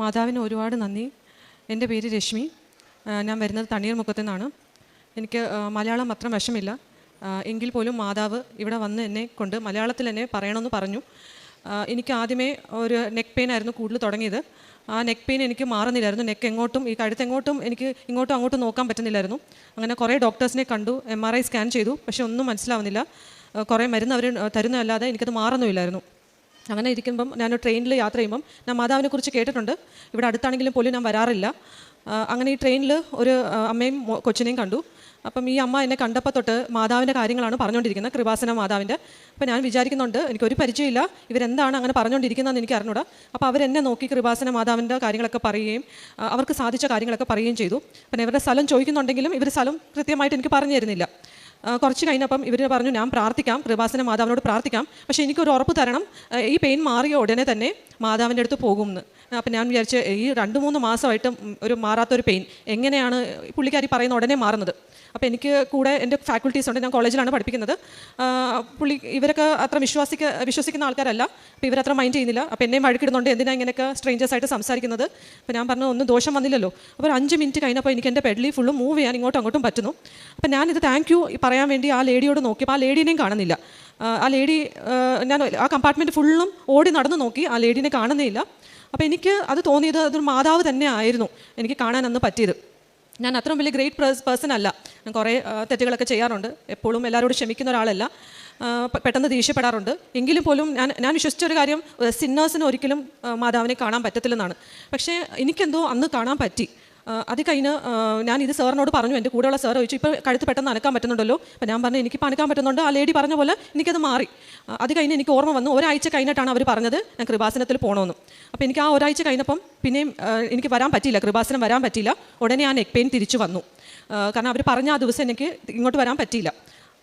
മാതാവിന് ഒരുപാട് നന്ദി. എന്റെ പേര് രശ്മി. ഞാൻ വരുന്നത് തണ്ണീർമുക്കത്തു നിന്നാണ്. എനിക്ക് മലയാളം അത്ര വിഷമില്ല. എങ്കിൽ പോലും മാതാവ് ഇവിടെ വന്ന് എന്നെ കൊണ്ട് മലയാളത്തിൽ എന്നെ പറയണമെന്ന് പറഞ്ഞു. എനിക്ക് ആദ്യമേ ഒരു നെക്ക് പെയിൻ ആയിരുന്നു കൂടുതൽ തുടങ്ങിയത്. ആ നെക്ക് പെയിൻ എനിക്ക് മാറുന്നില്ലായിരുന്നു. നെക്ക് എങ്ങോട്ടും ഈ കഴുത്തെങ്ങോട്ടും എനിക്ക് ഇങ്ങോട്ടും അങ്ങോട്ടും നോക്കാൻ പറ്റുന്നില്ലായിരുന്നു. അങ്ങനെ കുറേ ഡോക്ടേഴ്സിനെ കണ്ടു എം ആർ ഐ സ്കാൻ ചെയ്തു. പക്ഷെ ഒന്നും മനസ്സിലാവുന്നില്ല. കുറേ മരുന്ന് അവർ തരുന്നതല്ലാതെ എനിക്കത് മാറുന്നുമില്ലായിരുന്നു. അങ്ങനെ ഇരിക്കുമ്പം ഞാൻ ട്രെയിനിൽ യാത്ര ചെയ്യുമ്പം ഞാൻ മാതാവിനെ കുറിച്ച് കേട്ടിട്ടുണ്ട്. ഇവിടെ അടുത്താണെങ്കിലും പോലും ഞാൻ വരാറില്ല. അങ്ങനെ ഈ ട്രെയിനിൽ ഒരു അമ്മയും കൊച്ചിനെയും കണ്ടു. അപ്പം ഈ അമ്മ എന്നെ കണ്ടപ്പോൾ തൊട്ട് മാതാവിന്റെ കാര്യങ്ങളാണ് പറഞ്ഞുകൊണ്ടിരിക്കുന്നത് കൃപാസന മാതാവിന്റെ അപ്പം ഞാൻ വിചാരിക്കുന്നുണ്ട് എനിക്കൊരു പരിചയമില്ല ഇവരെന്താണ് അങ്ങനെ പറഞ്ഞുകൊണ്ടിരിക്കുന്നതെന്ന് എനിക്ക് അറിഞ്ഞൂടാ. അപ്പോൾ അവരെന്നെ നോക്കി കൃപാസന മാതാവിന്റെ കാര്യങ്ങളൊക്കെ പറയുകയും അവർക്ക് സാധിച്ച കാര്യങ്ങളൊക്കെ പറയുകയും ചെയ്തു. പിന്നെ ഇവരുടെ സ്ഥലം ചോദിക്കുന്നുണ്ടെങ്കിലും ഇവർ സ്ഥലം കൃത്യമായിട്ട് എനിക്ക് പറഞ്ഞു തരുന്നില്ല. കുറച്ച് കഴിഞ്ഞപ്പം ഇവർ പറഞ്ഞു ഞാൻ പ്രാർത്ഥിക്കാം കൃപാസന മാതാവിനോട് പ്രാർത്ഥിക്കാം. പക്ഷേ എനിക്കൊരു ഉറപ്പ് തരണം. ഈ പെയിൻ മാറിയ ഉടനെ തന്നെ മാതാവിന്റെ അടുത്ത് പോകുമെന്ന് അപ്പം ഞാൻ വിചാരിച്ച് ഈ രണ്ട് മൂന്ന് മാസമായിട്ട് ഒരു മാറാത്തൊരു പെയിൻ എങ്ങനെയാണ് പുള്ളിക്കാരി പറയുന്ന ഉടനെ മാറുന്നത്? അപ്പോൾ എനിക്ക് കൂടെ എന്റെ ഫാക്കൽറ്റീസ് ഉണ്ട് ഞാൻ കോളേജിലാണ് പഠിപ്പിക്കുന്നത്. പുള്ളി ഇവരൊക്കെ അത്ര വിശ്വാസിക്ക വിശ്വസിക്കുന്ന ആൾക്കാരല്ല. അപ്പോൾ ഇവരത്ര മൈൻഡ് ചെയ്യുന്നില്ല. അപ്പോൾ എന്നെയും വഴക്കിടുന്നുണ്ട്. എന്തിനാ ഇങ്ങനെയൊക്കെ സ്ട്രേഞ്ചേഴ്സ് ആയിട്ട് സംസാരിക്കുന്നത്? അപ്പോൾ ഞാൻ പറഞ്ഞു ഒന്നും ദോഷം വന്നില്ലല്ലോ. അപ്പോൾ അഞ്ച് മിനിറ്റ് കഴിഞ്ഞപ്പോൾ എനിക്ക് എന്റെ പെഡലി ഫുള്ള് മൂവ് ചെയ്യാൻ ഇങ്ങോട്ടും അങ്ങോട്ടും പറ്റുന്നു. അപ്പോൾ ഞാനിത് താങ്ക് യു പറയാൻ വേണ്ടി ആ ലേഡിയോട് നോക്കിയപ്പോൾ ആ ലേഡീനെയും കാണുന്നില്ല. ആ ലേഡി ഞാൻ ആ കമ്പാർട്ട്മെന്റ് ഫുള്ളും ഓടി നടന്ന് നോക്കി. ആ ലേഡീനെ കാണുന്നില്ല അപ്പോൾ എനിക്ക് അത് തോന്നിയത് അതൊരു മാതാവ് തന്നെ ആയിരുന്നു. എനിക്ക് കാണാൻ അന്ന് പറ്റിയത്. ഞാൻ അത്രയും വലിയ ഗ്രേറ്റ് പേഴ്സൺ അല്ല. ഞാൻ കുറേ തെറ്റുകളൊക്കെ ചെയ്യാറുണ്ട്. എപ്പോഴും എല്ലാവരോടും ക്ഷമിക്കുന്ന ഒരാളല്ല. പെട്ടെന്ന് ദേഷ്യപ്പെടാറുണ്ട്. എങ്കിലും പോലും ഞാൻ ഞാൻ വിശ്വസിച്ച ഒരു കാര്യം സിന്നേഴ്സിന് ഒരിക്കലും മാതാവിനെ കാണാൻ പറ്റത്തില്ലെന്നാണ്. പക്ഷേ എനിക്കെന്തോ അന്ന് കാണാൻ പറ്റി. അത് കഴിഞ്ഞ് ഞാൻ ഇത് സാറിനോട് പറഞ്ഞു എന്റെ കൂടെയുള്ള സാർ ചോദിച്ചു ഇപ്പോൾ കഴുത്ത് പെട്ടെന്ന് അനക്കാൻ പറ്റുന്നുണ്ടല്ലോ? അപ്പോൾ ഞാൻ പറഞ്ഞു എനിക്ക് അനക്കാൻ പറ്റുന്നുണ്ട്. ആ ലേഡി പറഞ്ഞ പോലെ എനിക്കത് മാറി. അത് കഴിഞ്ഞ് എനിക്ക് ഓർമ്മ വന്നു ഒരാഴ്ച കഴിഞ്ഞിട്ടാണ് അവർ പറഞ്ഞത് ഞാൻ കൃപാസനത്തിൽ പോകണമെന്ന് അപ്പോൾ എനിക്ക് ആ ഒരാഴ്ച കഴിഞ്ഞപ്പം പിന്നെയും എനിക്ക് വരാൻ പറ്റിയില്ല കൃപാസനം വരാൻ പറ്റിയില്ല. ഉടനെ ഞാൻ നെക്ക് പെയിൻ തിരിച്ചു വന്നു. കാരണം അവർ പറഞ്ഞ ആ ദിവസം എനിക്ക് ഇങ്ങോട്ട് വരാൻ പറ്റിയില്ല.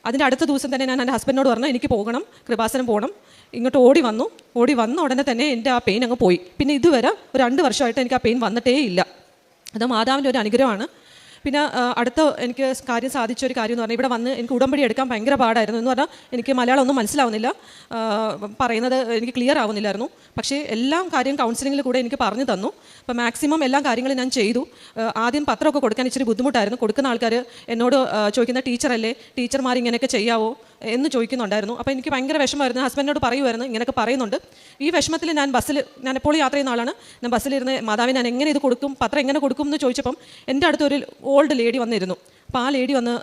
അതിന്റെ അടുത്ത ദിവസം തന്നെ ഞാൻ എന്റെ ഹസ്ബൻഡിനോട് പറഞ്ഞു എനിക്ക് പോകണം കൃപാസനം പോകണം ഇങ്ങോട്ട് ഓടി വന്നു ഓടി വന്ന ഉടനെ തന്നെ എന്റെ ആ പെയിൻ അങ്ങ് പോയി. പിന്നെ ഇതുവരെ ഒരു രണ്ട് വർഷമായിട്ട് എനിക്ക് ആ പെയിൻ വന്നിട്ടേ ഇല്ല. അത് മാതാവിന്റെ ഒരു അനുഗ്രഹമാണ്. പിന്നെ അടുത്ത എനിക്ക് കാര്യം സാധിച്ച ഒരു കാര്യം എന്ന് പറഞ്ഞാൽ ഇവിടെ വന്ന് എനിക്ക് ഉടമ്പടി എടുക്കാൻ ഭയങ്കര പാടായിരുന്നു എന്ന് പറഞ്ഞാൽ എനിക്ക് മലയാളം ഒന്നും മനസ്സിലാവുന്നില്ല. പറയുന്നത് എനിക്ക് ക്ലിയർ ആവുന്നില്ലായിരുന്നു. പക്ഷേ എല്ലാം കാര്യം കൗൺസിലിങ്ങിൽ കൂടെ എനിക്ക് പറഞ്ഞു തന്നു. അപ്പോൾ മാക്സിമം എല്ലാ കാര്യങ്ങളും ഞാൻ ചെയ്തു. ആദ്യം പത്രമൊക്കെ കൊടുക്കാൻ ഇച്ചിരി ബുദ്ധിമുട്ടായിരുന്നു. കൊടുക്കുന്ന ആൾക്കാർ എന്നോട് ചോദിക്കുന്ന ടീച്ചറല്ലേ ടീച്ചർമാർ ഇങ്ങനെയൊക്കെ ചെയ്യാവോ? എന്ന് ചോദിക്കുന്നുണ്ടായിരുന്നു. അപ്പോൾ എനിക്ക് ഭയങ്കര വിഷമമായിരുന്നു. ഹസ്ബൻഡിനോട് പറയുമായിരുന്നു ഇങ്ങനെയൊക്കെ പറയുന്നുണ്ട്. ഈ വിഷമത്തിൽ ഞാൻ ബസ്സിൽ ഞാൻ എപ്പോഴും യാത്ര ചെയ്യുന്ന ആളാണ്. ഞാൻ ബസ്സിലിരുന്ന് മാതാവിന് ഞാൻ എങ്ങനെ ഇത് കൊടുക്കും? പത്രം എങ്ങനെ കൊടുക്കും? എന്ന് ചോദിച്ചപ്പം എന്റെ അടുത്തൊരു ഓൾഡ് ലേഡി വന്നിരുന്നു. അപ്പോൾ ആ ലേഡി വന്ന്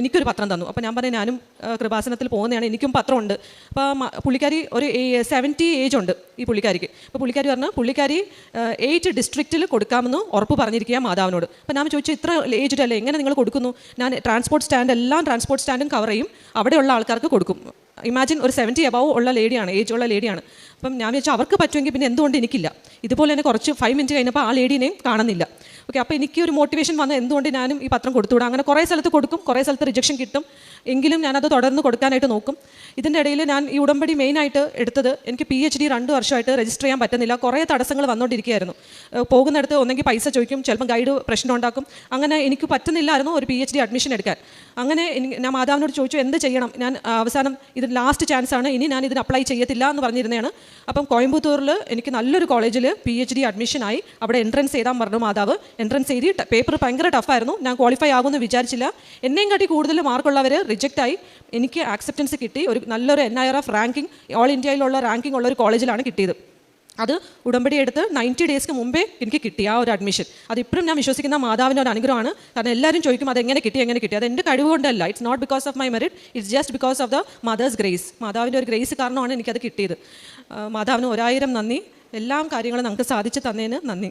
എനിക്കൊരു പത്രം തന്നു. അപ്പോൾ ഞാൻ പറഞ്ഞു ഞാനും കൃപാസനത്തിൽ പോകുന്നതാണ്. എനിക്കും പത്രമുണ്ട്. അപ്പോൾ പുള്ളിക്കാരി ഒരു സെവന്റി ഏജ് ഉണ്ട് ഈ പുള്ളിക്കാരിക്ക്. അപ്പോൾ പുള്ളിക്കാരി പറഞ്ഞാൽ പുള്ളിക്കാരി എയ്റ്റ് ഡിസ്ട്രിക്റ്റിൽ കൊടുക്കാമെന്ന് ഉറപ്പ് പറഞ്ഞിരിക്കുക മാതാവിനോട്. അപ്പോൾ ഞാൻ ചോദിച്ചു ഇത്ര ഏജിലല്ലേ എങ്ങനെ നിങ്ങൾ കൊടുക്കുന്നു? ഞാൻ ട്രാൻസ്പോർട്ട് സ്റ്റാൻഡ് എല്ലാം ട്രാൻസ്പോർട്ട് സ്റ്റാൻഡും കവർ ചെയ്യും. അവിടെയുള്ള ആൾക്കാർക്ക് കൊടുക്കും. ഇമാജിൻ ഒരു സെവന്റി അബവ് ഉള്ള ലേഡിയാണ് ഏജ് ഉള്ള ലേഡിയാണ്. അപ്പം ഞാൻ വിചാരിച്ചു അവർക്ക് പറ്റുമെങ്കിൽ പിന്നെ എന്തുകൊണ്ട് എനിക്കില്ല? ഇതുപോലെ തന്നെ കുറച്ച് ഫൈവ് മിനിറ്റ് കഴിഞ്ഞപ്പോൾ ആ ലേഡീനെയും കാണുന്നില്ല. ഓക്കെ അപ്പോൾ എനിക്ക് ഒരു മോട്ടിവേഷൻ വന്ന് എന്തുകൊണ്ട് ഞാനും ഈ പത്രം കൊടുത്തുവിടാം? അങ്ങനെ കുറേ സ്ഥലത്ത് കൊടുക്കും കുറേ സ്ഥലത്ത് റിജക്ഷൻ കിട്ടും. എങ്കിലും ഞാനത് തുടർന്ന് കൊടുക്കാനായിട്ട് നോക്കും. ഇതിന്റെ ഇടയിൽ ഞാൻ ഈ ഉടമ്പടി മെയിനായിട്ട് എടുത്തത് എനിക്ക് പി എച്ച് ഡി രണ്ട് വർഷമായിട്ട് രജിസ്റ്റർ ചെയ്യാൻ പറ്റുന്നില്ല. കുറേ തടസ്സങ്ങൾ വന്നുകൊണ്ടിരിക്കുകയായിരുന്നു. പോകുന്നിടത്ത് ഒന്നെങ്കിൽ പൈസ ചോദിക്കും ചിലപ്പം ഗൈഡ് പ്രശ്നം ഉണ്ടാക്കും. അങ്ങനെ എനിക്ക് പറ്റുന്നില്ലായിരുന്നു ഒരു പി എച്ച് ഡി അഡ്മിഷൻ എടുക്കാൻ. അങ്ങനെ ഞാൻ മാതാവിനോട് ചോദിച്ചു എന്ത് ചെയ്യണം? ഞാൻ അവസാനം ഇത് ലാസ്റ്റ് ചാൻസ് ആണ്. ഇനി ഞാൻ ഇതിന് അപ്ലൈ ചെയ്യത്തില്ല എന്ന് പറഞ്ഞിരുന്നതാണ് അപ്പം കോയമ്പത്തൂരിൽ എനിക്ക് നല്ലൊരു കോളേജിൽ പി എച്ച് ഡി അഡ്മിഷനായി അവിടെ എൻട്രൻസ് ചെയ്താൽ പറഞ്ഞു മാതാവ്. എൻട്രൻസ് എഴുതി പേപ്പർ ഭയങ്കര ടഫായിരുന്നു ഞാൻ ക്വാളിഫൈ ആകുമെന്ന് വിചാരിച്ചില്ല. എന്നെയും കാട്ടി കൂടുതൽ മാർക്കുള്ളവർ റിജക്റ്റ് ആയി. എനിക്ക് ആക്സെപ്റ്റൻസ് കിട്ടി. ഒരു നല്ലൊരു N I R F ranking all ഇന്ത്യയിലുള്ള റാങ്കിങ് ഉള്ള ഒരു കോളേജിലാണ് കിട്ടിയത്. അത് ഉടമ്പടി എടുത്ത് നയന്റി ഡേയ്സ്ക്ക് മുമ്പേ എനിക്ക് കിട്ടി ആ ഒരു അഡ്മിഷൻ അത് ഇപ്പോഴും ഞാൻ വിശ്വസിക്കുന്ന മാതാവിന്റെ ഒരു അനുഗ്രഹമാണ്. കാരണം എല്ലാവരും ചോദിക്കും അത് എങ്ങനെ കിട്ടി? എങ്ങനെ കിട്ടി? അത് എന്റെ കഴിവുകൊണ്ടല്ല. It's not because of my merit it's just because of the mother's grace മാതാവിന്റെ ഒരു ഗ്രേസ് കാരണമാണ് എനിക്കത് കിട്ടിയത്. മാതാവിന് ഒരായിരം നന്ദി. എല്ലാം കാര്യങ്ങളും നമുക്ക് സാധിച്ചു തന്നതിന് നന്ദി.